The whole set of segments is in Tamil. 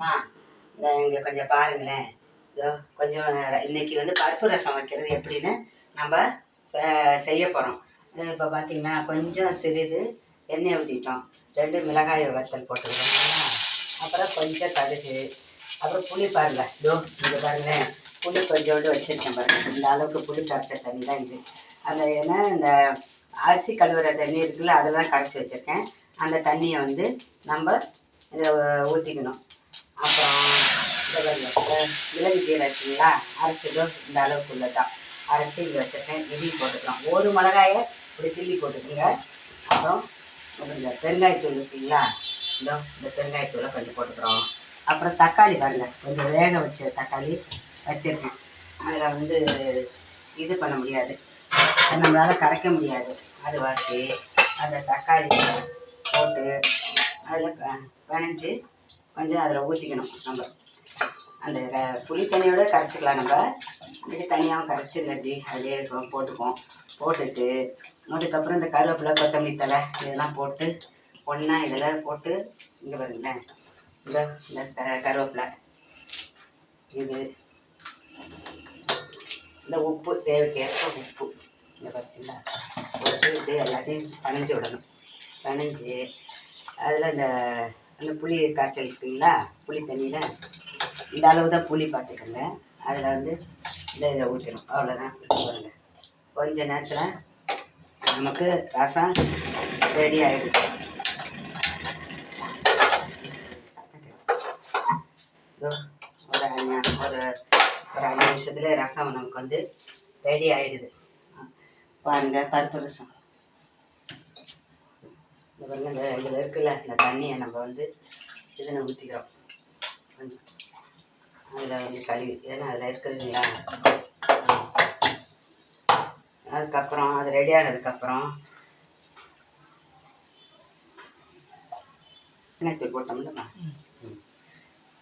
அம்மா இங்கே கொஞ்சம் பாருங்களேன். இதோ கொஞ்சம் இன்னைக்கு வந்து பருப்பு ரசம் வைக்கிறது எப்படின்னு நம்ம செ- செய்ய போகிறோம் இப்போ பார்த்தீங்கன்னா கொஞ்சம் சிறிது எண்ணெய் ஊற்றிட்டோம் ரெண்டு மிளகாய் வத்தல் போட்டுக்கிறோம். அப்புறம் கொஞ்சம் கடுகு. அப்புறம் புளி பாருங்க. இதோ இங்கே பாருங்களேன். புளி கொஞ்சோண்டு வச்சுருக்கேன் பாருங்கள் இந்த அளவுக்கு புளி கரைச்ச தண்ணி தான் இது. அந்த ஏன்னா இந்த அரிசி கழுவுற தண்ணி இருக்குல்ல அதெல்லாம் கரைச்சி வச்சுருக்கேன். அந்த தண்ணியை வந்து நம்ம இதை ஊற்றிக்கணும் அப்புறம் இந்த பாருங்க, இந்த மிளகு ஜீரகம் இருக்குங்களா? அரைச்சதும் இந்த அளவுக்குள்ளே தான் அரைச்சி இங்கே வச்சுருக்கேன். இதையும் போட்டுக்கலாம். ஒரு மிளகாயை இப்படி கிள்ளி போட்டுக்கோங்க. அப்புறம் இந்த பெருங்காயத்தூள் இருக்குங்களா? இதோ இந்த பெருங்காயத்தூளை கொஞ்சம் போட்டுக்கிறோம். அப்புறம் தக்காளி பாருங்கள் கொஞ்சம் வேக வச்ச தக்காளி வச்சுருக்கேன். அதில் வந்து இது பண்ண முடியாது. நம்மளால் கரைக்க முடியாது. அது வாசி அந்த தக்காளி போட்டு அதில் பிணைஞ்சு கொஞ்சம் அதில் ஊற்றிக்கணும் நம்ம. அந்த ர- புளி தண்ணியோட கரைச்சிக்கலாம் நம்ம. இப்படி தனியாகவும் கரைச்சி இந்த இப்படி அதிலே போட்டுக்குவோம். போட்டுட்டு அதுக்கப்புறம் இந்த கருவேப்பிலை கொத்தமல்லி தழை இதெல்லாம் போட்டு ஒன்றா இதில் போட்டு இங்கே பாருங்களேன் இந்த இந்த க கருவேப்பிலை. இது. இந்த உப்பு தேவைக்கேற்ப உப்பு. இந்த பார்த்தீங்களா போட்டு இப்படி எல்லாத்தையும் பனைஞ்சு விடணும். பனைஞ்சு அதில் இந்த அந்த புளி காய்ச்சல் இருக்குங்களா? புளி தண்ணியில் இந்த அளவு தான் புளி பார்த்துக்கோங்க அதில் வந்து இந்த இதில் ஊற்றிடும் அவ்வளோதான் பாருங்க. கொஞ்ச நேரத்தில் நமக்கு ரசம் ரெடி ஆகிடுது ஒரு அஞ்சு ஒரு ஒரு அஞ்சு நிமிஷத்துல ரசம் நமக்கு வந்து ரெடி ஆகிடுது பாருங்க பருப்பு ரசம். இந்த பாருங்க இந்த இதில் இருக்குல்ல இந்த தண்ணியை நம்ம வந்து இதில் ஊற்றிக்கிறோம் கொஞ்சம். அதில் வந்து கழுவி ஏன்னா அதில் இருக்குதுங்களா? அதுக்கப்புறம் அது ரெடி ஆனதுக்கப்புறம் எண்ணெய்த்தூள் போட்டோம்லம்மா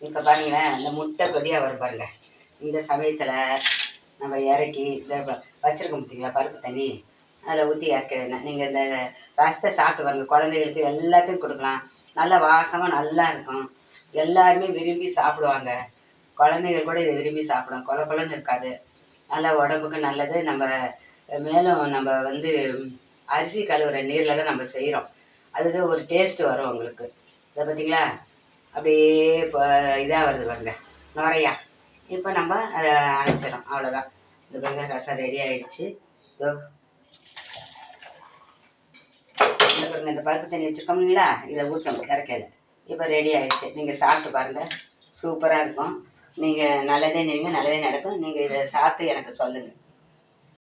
இப்போ பாருங்களேன் இந்த முட்டை கொடியாக வரும் பாருங்க. இந்த சமயத்தில் நம்ம இறக்கி இந்த வச்சுருக்க முடியுங்களா பார்த்தீங்களா பருப்பு தண்ணி? அதில் ஊற்றி இறக்க நீங்கள் இந்த ரசத்தை சாப்பிட்டு பாருங்க. குழந்தைகளுக்கு எல்லாத்துக்கும் கொடுக்கலாம். நல்லா வாசமாக நல்லா இருக்கும். எல்லாருமே விரும்பி சாப்பிடுவாங்க. குழந்தைகள் கூட இதை விரும்பி சாப்பிடும். கொல கொலன்னு இருக்காது. நல்லா உடம்புக்கு நல்லது. நம்ம மேலும் நம்ம வந்து அரிசி கழுவுற நீரில் தான் நம்ம செய்கிறோம் அதுக்கு ஒரு டேஸ்ட் வரும் உங்களுக்கு. இதை பார்த்தீங்களா? அப்படியே இப்போ இதாக வருது பாருங்க. நுரையா. இப்போ நம்ம அதை அணைச்சிடும் அவ்வளோதான் இந்த பாருங்க ரசம் ரெடி ஆகிடுச்சு இதோ. இந்த பாருங்க இந்த பருப்பு தண்ணி வச்சுருக்கோம் இல்லைங்களா? இதை ஊற்றணும் இறக்கையில் இப்போ ரெடி ஆகிடுச்சு நீங்கள் சாப்பிட்டு பாருங்கள் சூப்பராக இருக்கும். நீங்கள் நல்லதே நீங்கள் நல்லதே நடக்கும். நீங்கள் இதை சாப்பிட்டு எனக்கு சொல்லுங்கள்